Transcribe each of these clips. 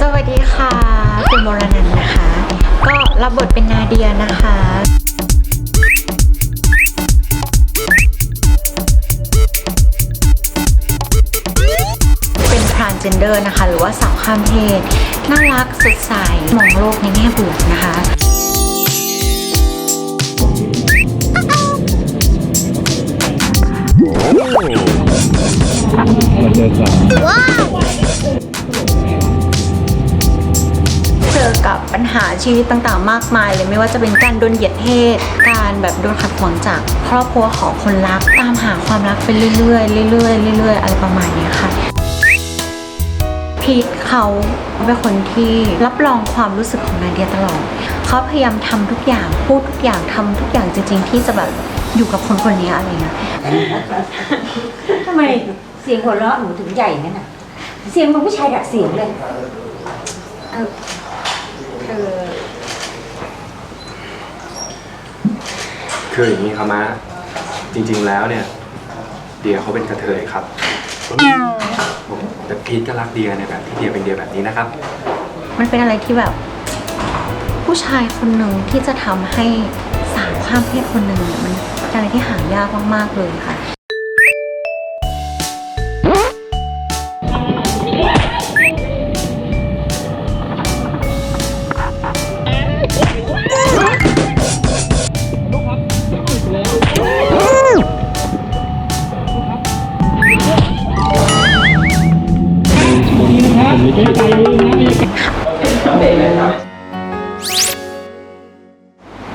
สวัสดีค่ะคุณโมรนันท์นะคะ ก็รับบทเป็นนาเดียนะคะเป็นทรานเจนเดอร์นะคะ หรือว่าสาวข้ามเพศ น่ารักสดใส มองโลกในแง่บวกนะคะมาเจอสาว ญหาชีวิตต่างๆ มากมายเลยไม่ว่าจะเป็นการโดนเหยียดเพศ การแบบโดนขัดขวางจากครอบครัวของคนรัก ตามหาความรักไปเรื่อยๆเรื่อยๆเรื่อยๆอะไรประมาณนี้ค่ะพีทเขาเป็นคนที่รับรองความรู้สึกของนาเดียตลอดเขาพยายามทำทุกอย่างพูดทุกอย่างทำทุกอย่างจริง ๆ ที่จะแบบอยู่กับคนคนนี้อะไรเงี้ยทำไมเสียงหัวเราะหนูถึงใหญ่งั้นน่ะ เสียงมันผู้ชายดัดเสียงเลยเออเออ คืออย่างนี้ครับมะจริง ๆ แล้วเนี่ย เดียเขาเป็นกระเทยครับแต่พีทก็รักเดียในแบบที่เดียเป็นเดียแบบนี้นะครับ มันเป็นอะไรที่แบบ ผู้ชายคนหนึ่งที่จะทำให้สาวข้ามเพศคนหนึ่งเนี่ยมันเป็นอะไรที่หายากมากๆเลยค่ะ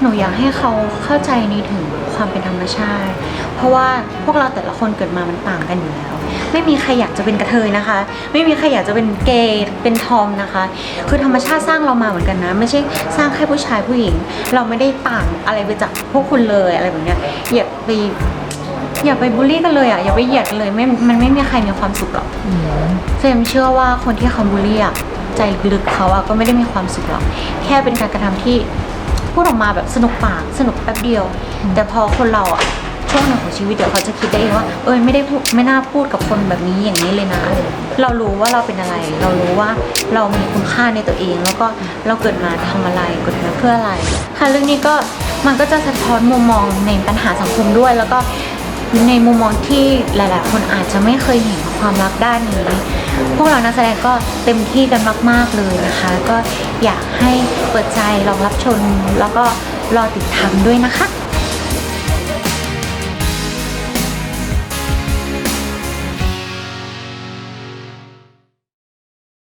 หนูอยากให้เขาเข้าใจในถึงความเป็นธรรมชาติ เพราะว่าพวกเราแต่ละคนเกิดมามันต่างกันอยู่แล้ว ไม่มีใครอยากจะเป็นกระเทยนะคะ ไม่มีใครอยากจะเป็นเกย์เป็นทอมนะคะ คือธรรมชาติสร้างเรามาเหมือนกันนะ ไม่ใช่สร้างแค่ผู้ชายผู้หญิง เราไม่ได้ต่างอะไรไปจากพวกคุณเลยอะไรแบบเนี้ยอย่าไป อย่าไปบูลลี่กันเลยอะอย่าไปเหยียดกันเลยไม่มันไม่มีใครมีความสุขหรอกเฟรมเชื่อว่าคนที่เขาบูลลี่อะใจลึกเขาอะก็ไม่ได้มีความสุขหรอก แค่เป็นการกระทำที่พูดออกมาแบบสนุกปากสนุกแป๊บเดียว แต่พอคนเราอะช่วงหนึ่งของชีวิตเดี๋ยวเขาจะคิดได้เองว่าเอ้ยไม่ได้พูดไม่น่าพูดกับคนแบบนี้อย่างนี้เลยนะอะไรอย่างเงี้ยเรารู้ว่าเราเป็นอะไร เรารู้ว่าเรามีคุณค่าในตัวเอง แล้วก็เราเกิดมาทำอะไรเกิดมาเพื่ออะไร ค่ะเรื่องนี้ก็มันก็จะสะท้อนมุมมองในปัญหาสังคมด้วย แล้วก็ ในมุมมองที่หลาย ๆ คนอาจจะไม่เคยเห็นความรักด้านนี้ พวกเรานักแสดงก็เต็มที่กันมาก ๆ เลยนะคะ ก็อยากให้เปิดใจลองรับชมแล้วก็รอติดตามด้วยนะคะ